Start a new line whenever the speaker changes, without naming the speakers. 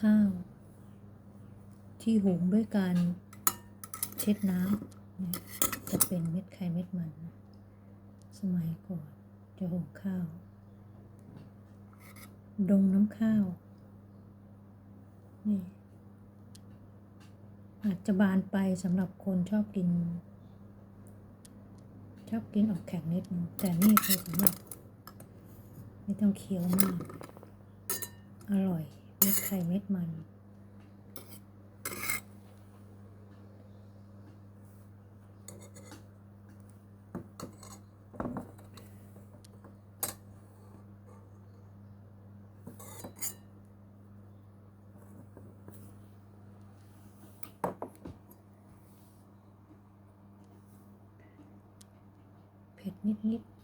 ข้าว ที่หุงด้วยการเช็ดน้ำจะเป็นเม็ดไข่เม็ดมันนะสมัยก่อนจะหุงข้าว ดงน้ำข้าว นี่อาจจะบานไปสำหรับคนชอบกิน ชอบกินออกแข็งนิดนึงแต่นี่คือสำหรับ ไม่ต้องเคี้ยวมาก อร่อย เม็ดไข่เม็ดมัน เผ็ดนิดๆ